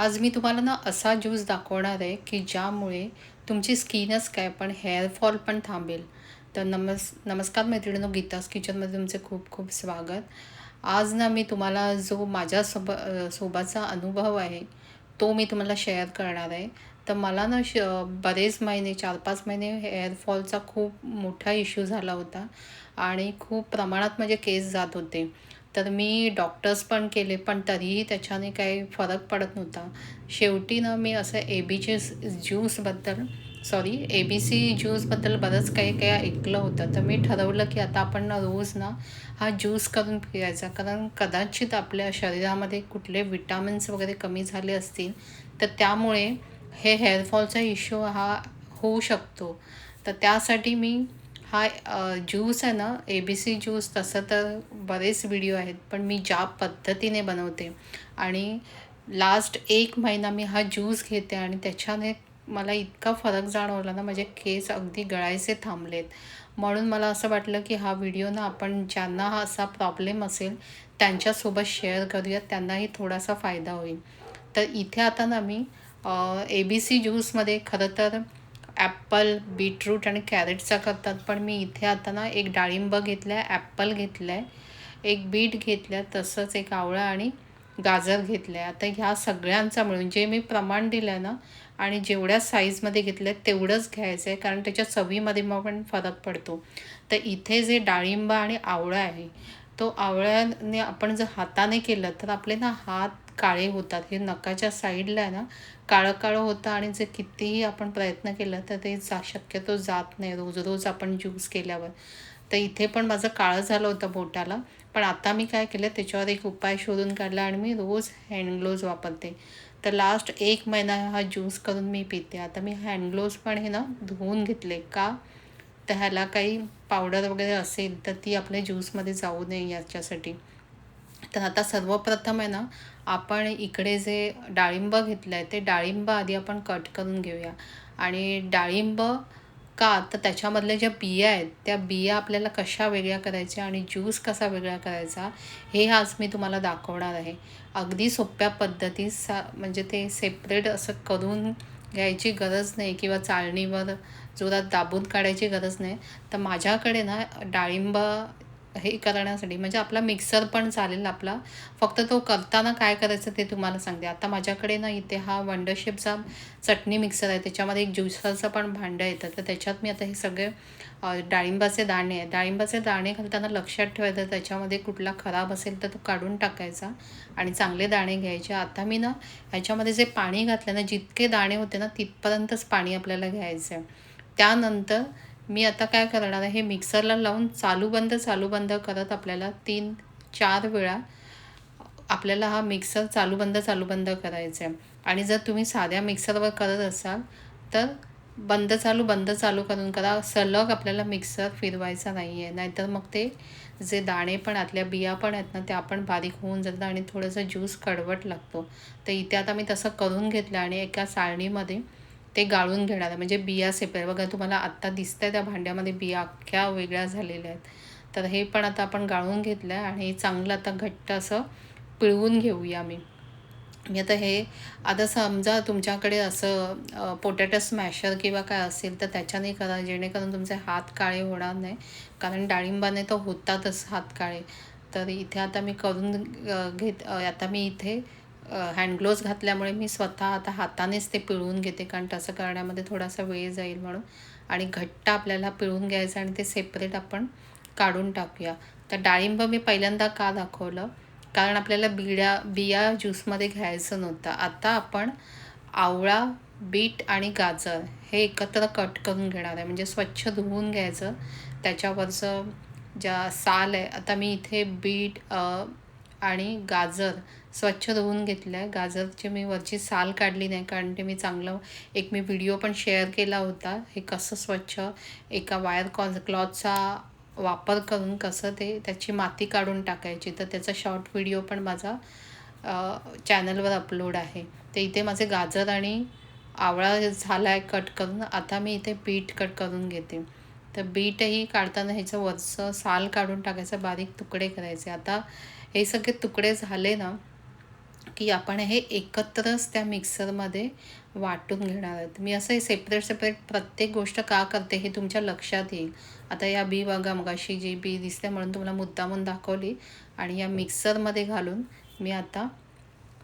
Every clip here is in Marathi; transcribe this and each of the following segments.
आज मी तुम्हाला ना असा ज्यूस दाखवणार आहे की ज्यामुळे तुमची स्किनच काय पण हेअरफॉल पण थांबेल. तर नमस् नमस्कार मैत्रिणीनो गीतास किचनमध्ये तुमचे खूप खूप स्वागत. आज ना मी तुम्हाला जो माझ्यासोब सोबाचा सोबतचा अनुभव आहे तो मी तुम्हाला शेअर करणार आहे. तर मला ना श बरेच महिने चार पाच महिने हेअरफॉलचा खूप मोठा इश्यू झाला होता आणि खूप प्रमाणात म्हणजे केस जात होते. तर मी डॉक्टर्स पण केले पण तरीही त्याच्याने काही फरक पडत नव्हता. शेवटी ना मी असं ए बीचे ज्यूसबद्दल सॉरी ए बी सी ज्यूसबद्दल बरंच काही काही ऐकलं होतं. तर मी ठरवलं की आता आपण ना रोज ना हा ज्यूस करून पियायचा. कारण कदाचित आपल्या शरीरामध्ये कुठले विटामिन्स वगैरे कमी झाले असतील तर त्यामुळे हे हेअरफॉलचा इश्यू हा होऊ शकतो. तर त्यासाठी मी हा ज्यूस आहे ना ए बी सी ज्यूस तसं तर बरेच व्हिडिओ आहेत पण मी ज्या पद्धतीने बनवते आणि लास्ट एक महिना मी हा ज्यूस घेते आणि त्याच्याने मला इतका फरक जाणवला ना माझे केस अगदी गळायचे थांबलेत. म्हणून मला असं वाटलं की हा व्हिडिओ ना आपण ज्यांना हा असा प्रॉब्लेम असेल त्यांच्यासोबत शेअर करूयात त्यांनाही थोडासा फायदा होईल. तर इथे आता ना मी ए बी सी ज्यूसमध्ये खरं तर ॲप्पल बीटरूट आणि कॅरेटचा करतात. पण मी इथे आता ना एक डाळिंब घेतला आहे ॲप्पल घेतलं आहे एक बीट घेतलं आहे तसंच एक आवळा आणि गाजर घेतलं आहे आता ह्या सगळ्यांचा मिळून जे मी प्रमाण दिलं आहे ना आणि जेवढ्या साईजमध्ये घेतलं आहे तेवढंच घ्यायचं आहे कारण त्याच्या चवीमध्ये मग पण फरक पडतो. तर इथे जे डाळिंब आणि आवळा आहे तो आवळ्याने आपण जर हाताने केलं तर आपले ना हात काळे होतात. हे नकाच्या साईडला आहे ना काळं काळं होतं आणि जे कितीही आपण प्रयत्न केला तर ते जा शक्यतो जात नाही. रोज रोज आपण ज्यूस केल्यावर. तर इथे पण माझं काळं झालं होतं बोटाला. पण आता मी काय केलं त्याच्यावर एक उपाय शोधून काढला आणि मी रोज हँडग्लोव्ज वापरते. तर लास्ट एक महिना हा ज्यूस करून मी पिते. आता मी हँडग्लोव्ज पण हे ना धुवून घेतले. का? तर ह्याला काही पावडर वगैरे असेल तर ती आपल्या ज्यूसमध्ये जाऊ नये याच्यासाठी. तर आता सर्वप्रथम आहे ना आपण इकडे जे डाळिंब घेतलं आहे ते डाळिंब आधी आपण कट करून घेऊया. आणि डाळिंब का? तर त्याच्यामधल्या ज्या बिया आहेत त्या बिया आपल्याला कशा वेगळ्या करायच्या आणि ज्यूस कसा वेगळा करायचा हे आज मी तुम्हाला दाखवणार आहे. अगदी सोप्या पद्धतीत सा म्हणजे ते सेपरेट असं करून घ्यायची गरज नाही किंवा चाळणीवर जोरात दाबून काढायची गरज नाही. तर माझ्याकडे ना डाळिंब हे करण्यासाठी म्हणजे आपला मिक्सर पण चालेल आपला. फक्त तो करताना काय करायचं ते तुम्हाला सांगते. आता माझ्याकडे ना इथे हा वंडरशेपचा चटणी मिक्सर आहे. त्याच्यामध्ये एक ज्युसरचं पण भांडं येतं. तर त्याच्यात मी आता हे सगळे डाळिंबाचे दाणे आहे डाळिंबाचे दाणे घालताना लक्षात ठेवायचं त्याच्यामध्ये कुठला खराब असेल तर तो काढून टाकायचा आणि चांगले दाणे घ्यायचे. आता मी ना ह्याच्यामध्ये जे पाणी घातलं ना जितके दाणे होते ना तिथपर्यंतच पाणी आपल्याला घ्यायचं आहे त्यानंतर मी आता काय करणार आहे हे मिक्सरला लावून चालू बंद चालू बंद करत आपल्याला तीन चार वेळा आपल्याला हा मिक्सर चालू बंद चालू बंद करायचा आहे आणि जर तुम्ही साध्या मिक्सरवर करत असाल तर बंद चालू बंद चालू करून करा. सलग आपल्याला मिक्सर फिरवायचा नाही आहे नाहीतर मग ते जे दाणे पण आतल्या बिया पण आहेत ना त्या पण बारीक होऊन जातात आणि थोडंसं ज्यूस कडवट लागतो. तर इथे आता मी तसं करून घेतलं आणि एका चाळणीमध्ये ते गाळून घेणार. आहे म्हणजे बिया सेपरेट बघा तुम्हाला आत्ता दिसतं आहे त्या भांड्यामध्ये बिया अख्ख्या वेगळ्या झालेल्या आहेत. तर हे पण आता आपण गाळून घेतलं आहे आणि चांगलं आता घट्ट असं पिळवून घेऊया मी मी आता हे आता समजा तुमच्याकडे असं पोटॅटो स्मॅशर किंवा काय असेल तर त्याच्याने करा जेणेकरून तुमचे हात काळे होणार नाही. कारण डाळिंबाने तर होतातच हात काळे. तर इथे आता मी करून घेत आता मी इथे हँडग्लोव्ज घातल्यामुळे मी स्वतः आता हातानेच ते पिळून घेते कारण तसं करण्यामध्ये थोडासा वेळ जाईल म्हणून. आणि घट्ट आपल्याला पिळून घ्यायचं आणि ते सेपरेट आपण काढून टाकूया. तर डाळिंब मी पहिल्यांदा का दाखवलं? कारण आपल्याला बिड्या बिया ज्यूसमध्ये घ्यायचं नव्हतं. आता आपण आवळा बीट आणि गाजर हे एकत्र कट करून घेणार आहे. म्हणजे स्वच्छ धुवून घ्यायचं. त्याच्यावरचं ज्या साल आहे आता मी इथे बीट आणि गाजर स्वच्छ धुवून घेतलं आहे गाजरची मी वरची साल काढली नाही कारण ते मी चांगलं एक मी व्हिडिओ पण शेअर केला होता. हे कसं स्वच्छ एका वायर कॉ क्लॉथचा वापर करून कसं ते त्याची माती काढून टाकायची. तर त्याचा शॉर्ट व्हिडिओ पण माझा चॅनलवर अपलोड आहे. तर इथे माझे गाजर आणि आवळा झाला आहे कट करून. आता मी इथे बीट कट करून घेते. तर बीटही काढताना ह्याचं वरचं साल काढून टाकायचं बारीक तुकडे करायचे. आता हे सगळे तुकडे झाले ना की आपण हे एकत्रच त्या मिक्सरमध्ये वाटून घेणार आहोत. मी असं सेपरेट सेपरेट प्रत्येक गोष्ट का करते हे तुमच्या लक्षात येईल. आता या बी बघा मगाशी जी बी दिसते म्हणून तुम्हाला मुद्दामून दाखवली आणि या मिक्सरमध्ये घालून मी आता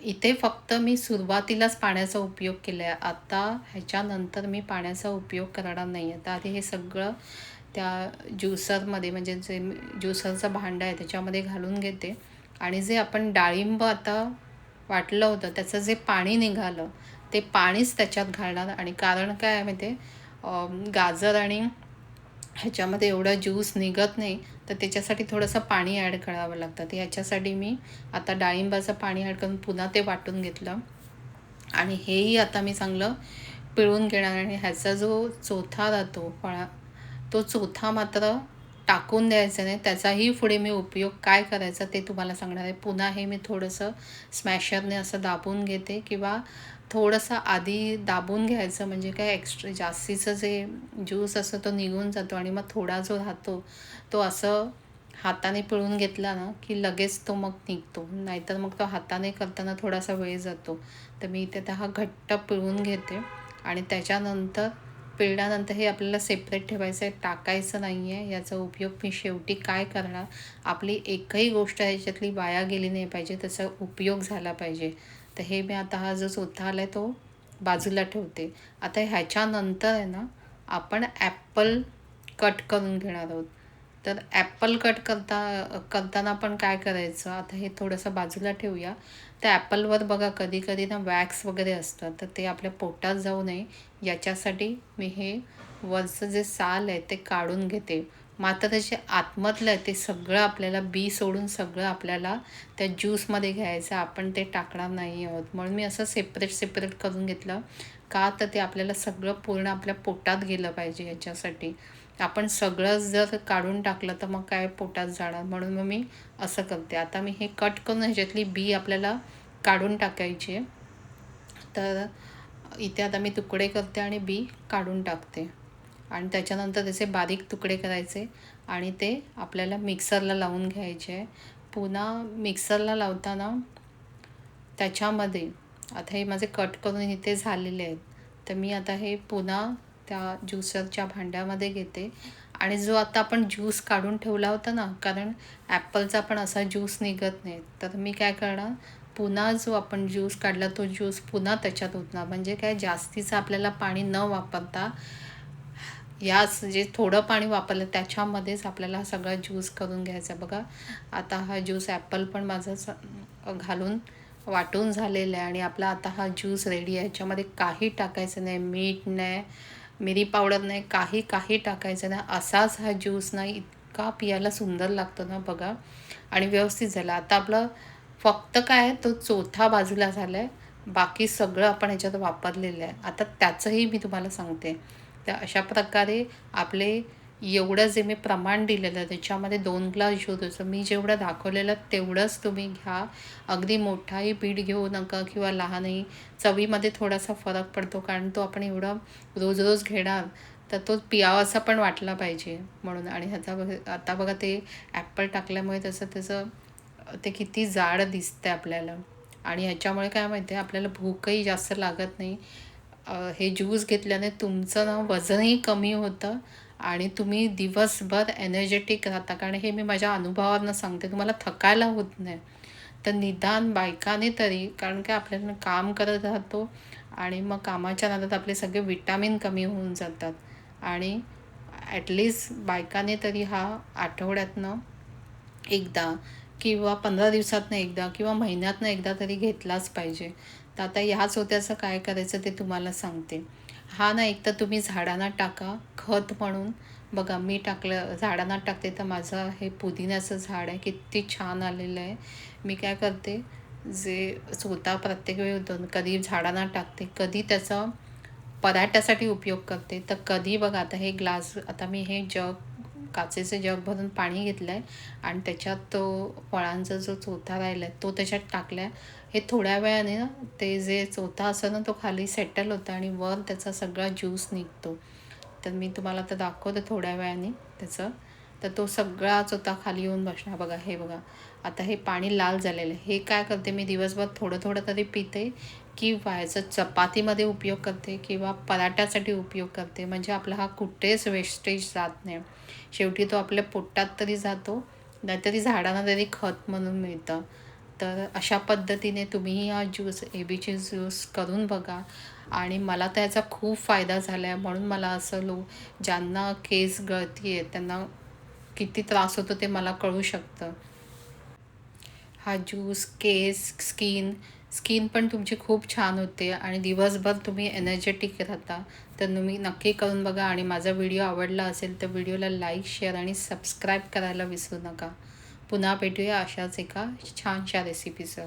इथे फक्त मी सुरुवातीलाच पाण्याचा उपयोग केला आहे आता ह्याच्यानंतर मी पाण्याचा उपयोग करणार नाही आहे तर आधी हे सगळं त्या ज्युसरमध्ये म्हणजे जे ज्युसरचं भांडं आहे त्याच्यामध्ये घालून घेते. आणि जे आपण डाळिंब आता वाटलं होतं त्याचं जे पाणी निघालं ते पाणीच त्याच्यात घालणार. आणि कारण काय आहे माहिती गाजर आणि ह्याच्यामध्ये एवढं ज्यूस निघत नाही तर त्याच्यासाठी थोडंसं पाणी ॲड करावं लागतं. तर ह्याच्यासाठी मी आता डाळिंबाचं पाणी ॲड करून पुन्हा ते वाटून घेतलं. आणि हेही आता मी चांगलं पिळून घेणार. आणि ह्याचा जो चोथा राहतो फळा तो चोथा मात्र टाकून द्यायचा नाही. त्याचाही पुढे मी उपयोग काय करायचा ते तुम्हाला सांगणार आहे. पुन्हा हे मी थोडंसं स्मॅशरने असं दाबून घेते किंवा थोडंसं आधी दाबून घ्यायचं. म्हणजे काय एक्स्ट्रा जास्तीचं जे ज्यूस असतो तो निघून जातो आणि मग थोडा जो राहतो तो असं हाताने पिळून घेतला ना की लगेच तो मग निघतो. नाहीतर मग तो हाताने करताना थोडासा वेळ जातो. तर मी इथे हा घट्ट पिळून घेते. आणि त्याच्यानंतर पिळल्यानंतर हे आपल्याला सेपरेट ठेवायचं आहे. टाकायचं नाही आहे याचा उपयोग मी शेवटी काय करणार? आपली एकही गोष्ट ह्याच्यातली वाया गेली नाही पाहिजे. त्याचा उपयोग झाला पाहिजे. तर हे मी आता हा जो चौथा आला आहे तो बाजूला ठेवते. आता ह्याच्यानंतर आहे ना आपण ॲप्पल कट करून घेणार आहोत. तर ॲप्पल कट करता करताना पण काय करायचं? आता हे थोडंसं बाजूला ठेवूया. त्या ॲपलवर बघा कधी कधी ना वॅक्स वगैरे असतं तर ते आपल्या पोटात जाऊ नये. याच्यासाठी मी हे वरचं जे साल आहे ते काढून घेते. मात्र त्याचे आतमधलं आहे ते सगळं आपल्याला बी सोडून सगळं आपल्याला त्या ज्यूसमध्ये घ्यायचं. आपण ते टाकणार नाही आहोत. म्हणून मी असं सेपरेट सेपरेट करून घेतलं. का? तर ते आपल्याला सगळं पूर्ण आपल्या पोटात गेलं पाहिजे याच्यासाठी. आपण सगळंच जर काढून टाकलं तर मग काय पोटात जाणार? म्हणून मग मी असं करते. आता मी हे कट करून ह्याच्यातली बी आपल्याला काढून टाकायची आहे. तर इथे आता मी तुकडे करते आणि बी काढून टाकते. आणि त्याच्यानंतर त्याचे बारीक तुकडे करायचे आणि ते आपल्याला मिक्सरला लावून घ्यायचे. आहे पुन्हा मिक्सरला लावताना त्याच्यामध्ये आता हे माझे कट करून इथे झालेले आहेत. तर मी आता हे पुन्हा त्या ज्युसरच्या भांड्यामध्ये घेते. आणि जो आता आपण ज्यूस काढून ठेवला होता ना कारण ॲपलचा पण असा ज्यूस निघत नाही. तर मी काय करणार? पुन्हा जो आपण ज्यूस काढला तो ज्यूस पुन्हा त्याच्यात ओतणार. म्हणजे काय? जास्तीचं आपल्याला पाणी न वापरता याच जे थोडं पाणी वापरलं त्याच्यामध्येच आपल्याला हा सगळा ज्यूस करून घ्यायचा. बघा आता हा ज्यूस ॲपल पण माझं घालून वाटून झालेलं आहे. आणि आपला आता हा ज्यूस रेडी आहे. याच्यामध्ये काही टाकायचं नाही. मीठ नाही. मिरी पावडर नाही काही काही टाकायचं नाही असाच हा ज्यूस नाही इतका पियाला सुंदर लागतो ना बघा. आणि व्यवस्थित झाला. आता आपलं फक्त काय तो चौथा बाजूला झाला आहे बाकी सगळं आपण ह्याच्यात वापरलेलं आहे. आता त्याचंही मी तुम्हाला सांगते. तर अशा प्रकारे आपले एवढं जे मी प्रमाण दिलेलं त्याच्यामध्ये दोन ग्लास ज्यूस मी जेवढं दाखवलेलं तेवढंच तुम्ही घ्या. अगदी मोठाही पीठ घेऊ नका किंवा लहानही. चवीमध्ये थोडासा फरक पडतो कारण तो आपण एवढं रोज रोज घेणार तर तो पियावासा पण वाटला पाहिजे म्हणून. आणि ह्याचा बघ आता बघा ते ॲपल टाकल्यामुळे तसं त्याचं ते किती जाड दिसतं आपल्याला. आणि ह्याच्यामुळे काय माहिती आहे आपल्याला भूकही जास्त लागत नाही. हे ज्यूस घेतल्याने तुमचं ना वजनही कमी होतं. आणि तुम्ही दिवसभर एनर्जेटिक राहता. कारण हे मी माझ्या अनुभवावरनं सांगते तुम्हाला थकायला होत नाही. तर निदान बायकाने तरी कारण काय आपल्याला काम करत राहतो आणि मग कामाच्या नादात आपले सगळे विटामिन कमी होऊन जातात. आणि ॲटलिस्ट बायकाने तरी हा आठवड्यातनं एकदा किंवा पंधरा दिवसातनं एकदा किंवा महिन्यातनं एकदा तरी घेतलाच पाहिजे. तर आता ह्याच होत्याचं काय करायचं ते तुम्हाला सांगते. हा ना एक तर तुम्ही झाडांना टाका खत म्हणून. बघा मी टाकलं झाडांना टाकते तर माझं हे पुदिन्याचं झाड आहे किती छान आलेलं आहे. मी काय करते जे स्वतः प्रत्येक वेळी दोन कधी झाडांना टाकते कधी त्याचा पराठ्यासाठी उपयोग करते. तर कधी बघा आता हे ग्लास आता मी हे जग काचेचं जग भरून पाणी घेतलं आहे आणि त्याच्यात तो फळांचा जो चोथा राहिला आहे तो त्याच्यात टाकला आहे हे थोड्या वेळाने ना ते जे चोथा असं ना तो खाली सेटल होतं आणि वर त्याचा सगळा ज्यूस निघतो. तर मी तुम्हाला तर दाखवतो थोड्या वेळाने त्याचं. तर तो सगळा चोथा खाली येऊन बसणार बघा हे बघा. आता हे पाणी लाल झालेलं आहे. हे काय करते मी दिवसभर थोडं थोडं तरी पिते. किंवा याचा चपातीमध्ये उपयोग करते किंवा पराठ्यासाठी उपयोग करते. म्हणजे आपला हा कुठेच वेस्टेज जात नाही. शेवटी तो आपल्या पोटात तरी जातो नाहीतरी झाडांना तरी खत म्हणून मिळतं. तर अशा पद्धतीने तुम्हीही हा ज्यूस ए बीचे ज्यूस करून बघा. आणि मला तर याचा खूप फायदा झाला आहे म्हणून मला असं लो ज्यांना केस गळती आहे त्यांना किती त्रास होतो ते मला कळू शकतं. हा ज्यूस केस स्किन स्किन पण तुमची खूप छान होते आणि दिवसभर तुम्ही एनर्जेटिक राहता. तर तुम्ही नक्की करून बघा आणि माझा व्हिडिओ आवडला असेल तर व्हिडिओला लाईक शेअर आणि सबस्क्राईब करायला विसरू नका. पुन्हा भेटूया अशाच एका छानशा रेसिपीसह